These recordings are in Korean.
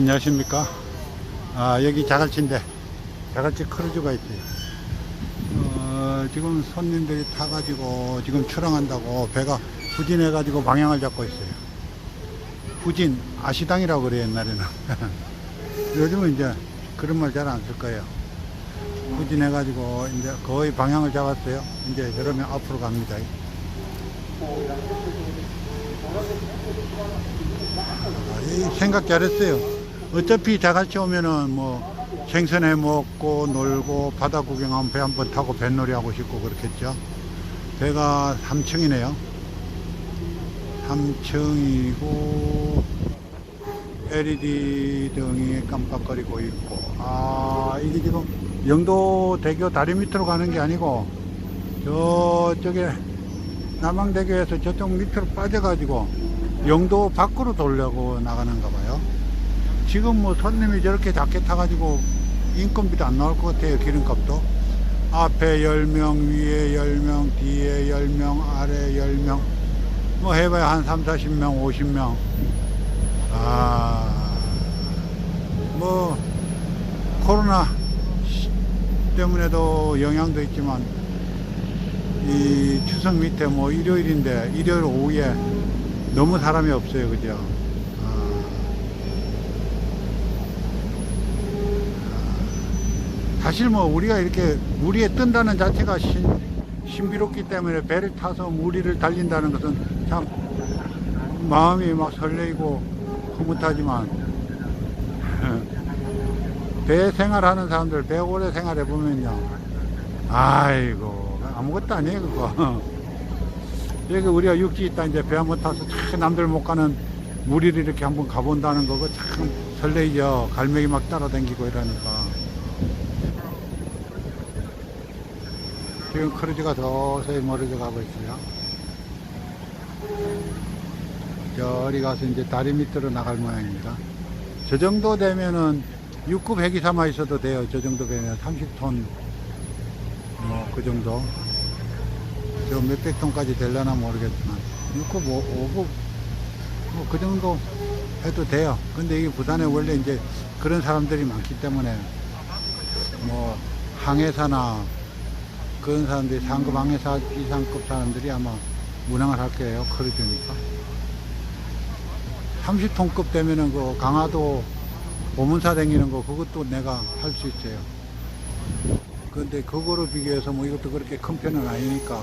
안녕하십니까. 아, 여기 자갈치인데, 자갈치 크루즈가 있어요. 어, 지금 손님들이 타가지고 지금 출항한다고 배가 후진해 가지고 방향을 잡고 있어요. 후진, 아시당이라고 그래요, 옛날에는. 요즘은 이제 그런 말 잘 안 쓸 거예요. 후진해 가지고 이제 거의 방향을 잡았어요. 이제 그러면 앞으로 갑니다. 아, 이 생각 잘했어요. 어차피 자갈치 오면은 뭐 생선해 먹고 놀고 바다 구경하면 배 한번 타고 뱃놀이 하고 싶고 그렇겠죠. 배가 3층이네요. 3층이고 LED 등이 깜빡거리고 있고 아 이게 지금 영도대교 다리 밑으로 가는 게 아니고 저쪽에 남항대교에서 저쪽 밑으로 빠져가지고 영도 밖으로 돌려고 나가는가 봐요. 지금 뭐 손님이 저렇게 작게 타가지고 인건비도 안 나올 것 같아요. 기름값도. 앞에 10명, 위에 10명, 뒤에 10명, 아래 10명. 뭐 해봐야 한 3, 40명, 50명. 아, 뭐, 코로나 때문에도 영향도 있지만, 이 추석 밑에 뭐 일요일인데, 일요일 오후에 너무 사람이 없어요. 그죠? 아, 사실 뭐 우리가 이렇게 무리에 뜬다는 자체가 신, 신비롭기 때문에 배를 타서 무리를 달린다는 것은 참 마음이 막 설레이고 흐뭇하지만 배 생활하는 사람들 배 오래 생활해 보면요. 아이고 아무것도 아니에요 그거. 여기 우리가 육지 있다 이제 배 한번 타서 참 남들 못 가는 무리를 이렇게 한번 가본다는 거고 참 설레이죠. 갈매기 막 따라다니고 이러니까 지금 크루즈가 서서히 멀어져 가고 있어요. 저리 가서 이제 다리 밑으로 나갈 모양입니다. 저 정도 되면은 6급 해기 삼아 있어도 돼요. 저 정도 되면 30톤 뭐 그 정도. 저 몇백 톤까지 되려나 모르겠지만 6급, 5, 급 뭐 그 정도 해도 돼요. 근데 이게 부산에 원래 이제 그런 사람들이 많기 때문에 뭐 항해사나 그런 사람들이 상급 항해사 이상급 사람들이 아마 운항을 할 거예요. 크루즈니까. 30톤급 되면은 그 강화도 보문사 다니는 거 그것도 내가 할 수 있어요. 근데 그거로 비교해서 뭐 이것도 그렇게 큰 편은 아니니까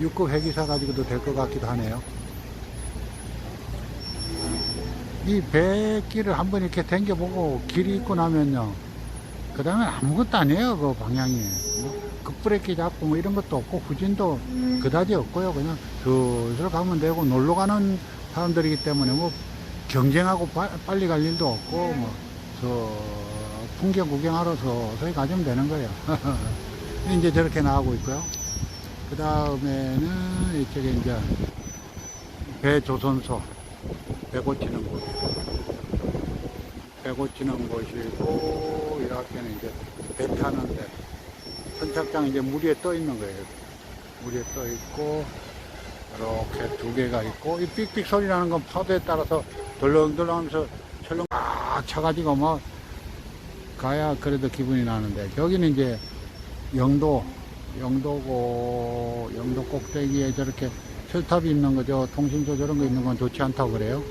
6급 회기사 가지고도 될 것 같기도 하네요. 이 배길을 한번 이렇게 당겨보고 길이 있고 나면요. 그 다음에 아무것도 아니에요. 그 방향이. 뭐 급브레이크 잡고 뭐 이런 것도 없고 후진도 그다지 없고요. 그냥 슬슬 가면 되고 놀러 가는 사람들이기 때문에 뭐 경쟁하고 빠- 빨리 갈 일도 없고 뭐저 풍경 구경하러 서서히 가시면 되는 거예요. 이제 저렇게 나가고 있고요. 그 다음에는 이쪽에 이제 배 조선소 배 고치는 곳. 배 고치는 곳이고 이렇게는 이제 배 타는데 선착장 이제 물 위에 떠 있는 거예요. 물 위에 떠 있고 이렇게 두 개가 있고 이 삑삑 소리 나는 건 파도에 따라서 덜렁덜렁 하면서 철렁 꽉 차가지고 막 가야 그래도 기분이 나는데 여기는 이제 영도 영도고 영도 꼭대기에 저렇게 철탑이 있는 거죠. 통신소 저런 거 있는 건 좋지 않다고 그래요.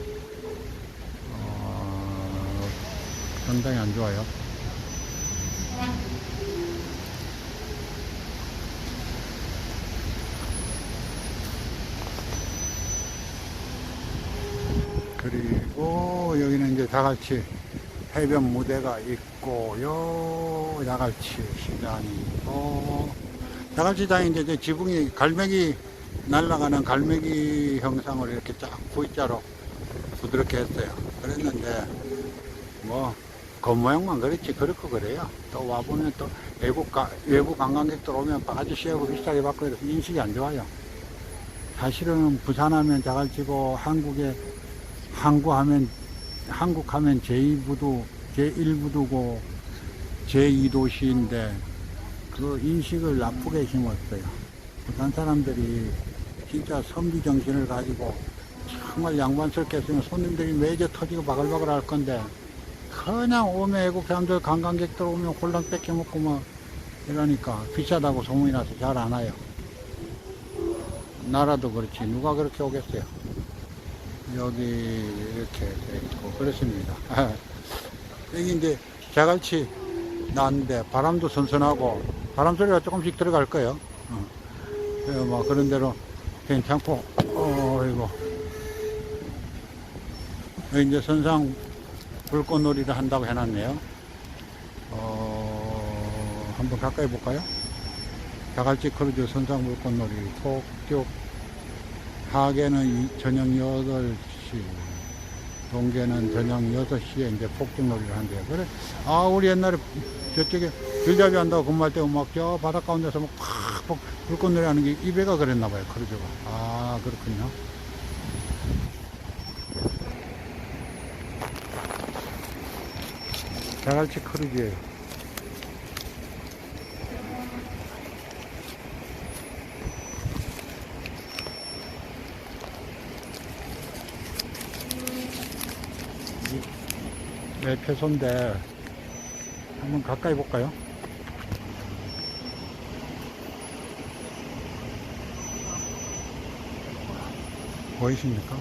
어, 상당히 안 좋아요 그리고 여기는 이제 다 같이 해변 무대가 있고요. 다같이 시장이 있고 다같이장이 이제 저 지붕이 갈매기 날아가는 갈매기 형상으로 이렇게 쫙 V자로 부드럽게 했어요. 그랬는데 뭐 겉모양만 그렇지 그렇고 그래요. 또 와보면 또 외국 가, 외국 관광객들 오면 아저씨하고 비슷하게 받고 이래서 인식이 안 좋아요. 사실은 부산하면 자갈치고 한국에 항구하면 한국 하면 제2부도 제1부도고 제2도시인데 그 인식을 나쁘게 심었어요. 부산 사람들이 진짜 섬기 정신을 가지고 정말 양반스럽게 했으면 손님들이 매저 터지고 바글바글 할 건데 그냥 오면 외국 사람들 관광객들 오면 홀랑 뺏겨 먹고 막 이러니까 비싸다고 소문이 나서 잘 안 와요. 나라도 그렇지 누가 그렇게 오겠어요. 여기 이렇게 돼 있고 그렇습니다. 여기 이제 자갈치 나는데 바람도 선선하고 바람 소리가 조금씩 들어갈 거예요. 어. 예, 뭐 그런 대로 괜찮고 어 이거 여기 이제 선상 불꽃놀이를 한다고 해놨네요. 어, 한번 가까이 볼까요? 자갈치 크루즈 선상 불꽃놀이 폭격 하계는 이- 저녁 8시 동계는 저녁 6시에 이제 폭죽놀이를 한대요. 그래. 아, 우리 옛날에 저쪽에 길잡이 한다고 근무할 때 막 저 바닷가 가운데서 막 팍, 팍 불꽃놀이 하는 게 이 배가 그랬나 봐요. 크루즈가. 아, 그렇군요. 자갈치 크루즈예요. 네, 표소인데 한번 가까이 볼까요? 보이십니까?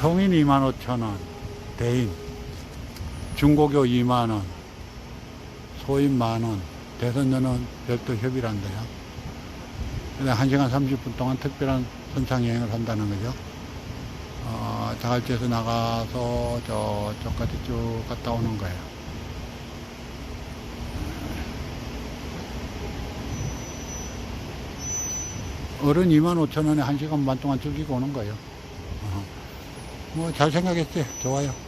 성인 25,000원, 대인, 중고교 2만원, 소인 만원, 대선녀는 별도 협의란대요. 근데 1시간 30분 동안 특별한 선창 여행을 한다는 거죠. 어, 자갈치에서 나가서 저쪽까지 쭉 갔다 오는 거예요. 어른 2만 5천 원에 1시간 반 동안 즐기고 오는 거예요. 어. 뭐, 잘 생각했어요. 좋아요.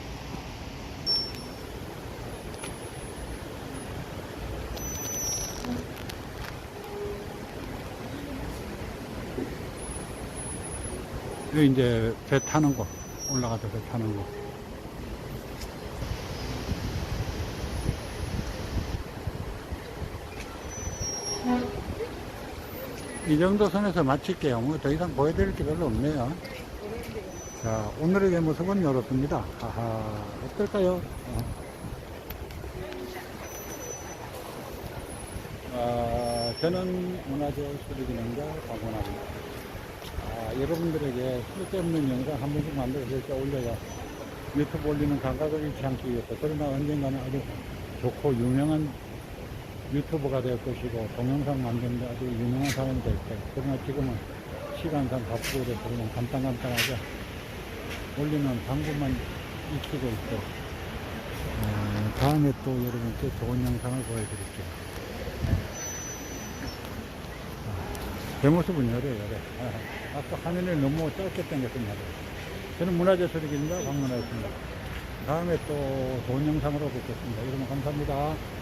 여기 이제 배 타는 곳, 올라가서 배 타는 곳. 이 정도 선에서 마칠게요. 뭐 더 이상 보여드릴 게 별로 없네요. 자, 오늘의 모습은 이렇습니다. 하하, 어떨까요? 어. 아, 저는 문화재 수리기능자 박원합니다. 아, 여러분들에게 쓸데없는 영상 한 번씩 만들어서 이렇게 올려야 유튜브 올리는 감각을 잃지 않기 위해서 그러나 언젠가는 아주 좋고 유명한 유튜버가 될 것이고 동영상 만드는데 아주 유명한 사람이 될 거예요. 그러나 지금은 시간상 바쁘고 그래서 그냥 간단간단하게 올리는 방법만 익히고 있고 어, 다음에 또 여러분께 좋은 영상을 보여드릴게요. 제 모습은 이래. 아, 아까 화면을 너무 짧게 말이에요. 저는 문화재 소리기입니다. 박문화였습니다. 다음에 또 좋은 영상으로 뵙겠습니다. 여러분 감사합니다.